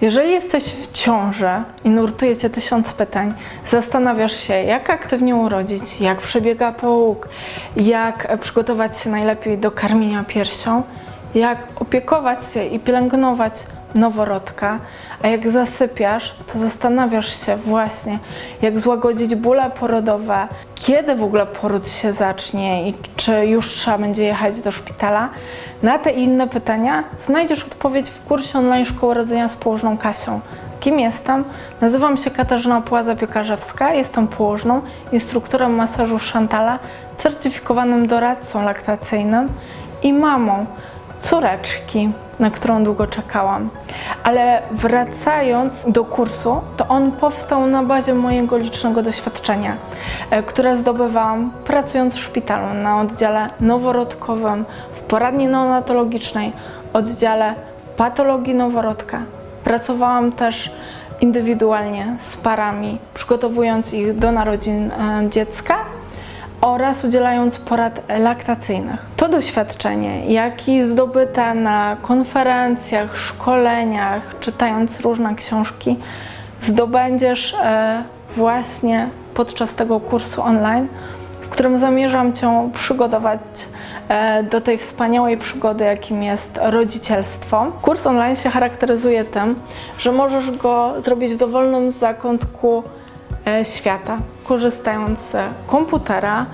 Jeżeli jesteś w ciąży i nurtuje cię tysiąc pytań, zastanawiasz się, jak aktywnie urodzić, jak przebiega połóg, jak przygotować się najlepiej do karmienia piersią, jak opiekować się i pielęgnować noworodka, a jak zasypiasz, to zastanawiasz się właśnie, jak złagodzić bóle porodowe, kiedy w ogóle poród się zacznie i czy już trzeba będzie jechać do szpitala. Na te i inne pytania znajdziesz odpowiedź w kursie online Szkoły Rodzenia z położną Kasią. Kim jestem? Nazywam się Katarzyna Płaza-Piekarzewska, jestem położną, instruktorem masażu Szantala, certyfikowanym doradcą laktacyjnym i mamą córeczki, na którą długo czekałam. Ale wracając do kursu, to on powstał na bazie mojego licznego doświadczenia, e, które zdobywałam pracując w szpitalu na oddziale noworodkowym, w poradni neonatologicznej, oddziale patologii noworodka. Pracowałam też indywidualnie z parami, przygotowując ich do narodzin e, dziecka oraz udzielając porad laktacyjnych. To doświadczenie, jak i zdobyte na konferencjach, szkoleniach, czytając różne książki, zdobędziesz e, właśnie podczas tego kursu online, w którym zamierzam Cię przygotować e, do tej wspaniałej przygody, jakim jest rodzicielstwo. Kurs online się charakteryzuje tym, że możesz go zrobić w dowolnym zakątku świata, korzystając z komputera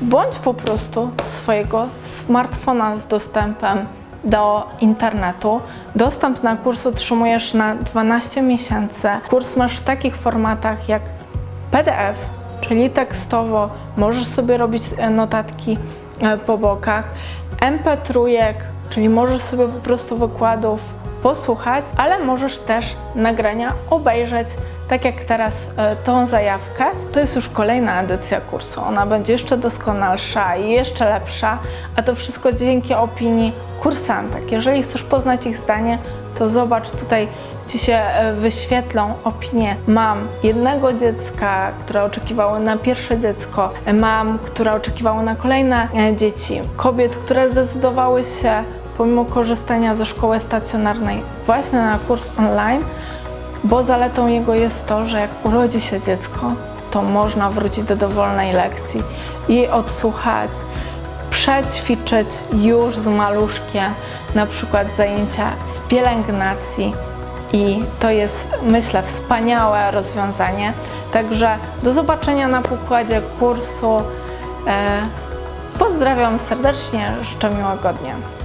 bądź po prostu swojego smartfona z dostępem do internetu. Dostęp na kurs otrzymujesz na 12 miesięcy. Kurs masz w takich formatach jak PDF, czyli tekstowo, możesz sobie robić e, notatki e, po bokach, MP3, czyli możesz sobie po prostu wykładów posłuchać, ale możesz też nagrania obejrzeć, tak jak teraz e, tą zajawkę. To jest już kolejna edycja kursu. Ona będzie jeszcze doskonalsza i jeszcze lepsza, a to wszystko dzięki opinii kursantek. Jeżeli chcesz poznać ich zdanie, to zobacz tutaj Ci się e, wyświetlą opinie mam jednego dziecka, które oczekiwały na pierwsze dziecko, mam, które oczekiwały na kolejne e, dzieci, kobiet, które zdecydowały się pomimo korzystania ze szkoły stacjonarnej właśnie na kurs online, bo zaletą jego jest to, że jak urodzi się dziecko, to można wrócić do dowolnej lekcji i odsłuchać, przećwiczyć już z maluszkiem, na przykład zajęcia z pielęgnacji i to jest, myślę, wspaniałe rozwiązanie. Także do zobaczenia na pokładzie kursu. E, Pozdrawiam serdecznie, życzę miłego dnia.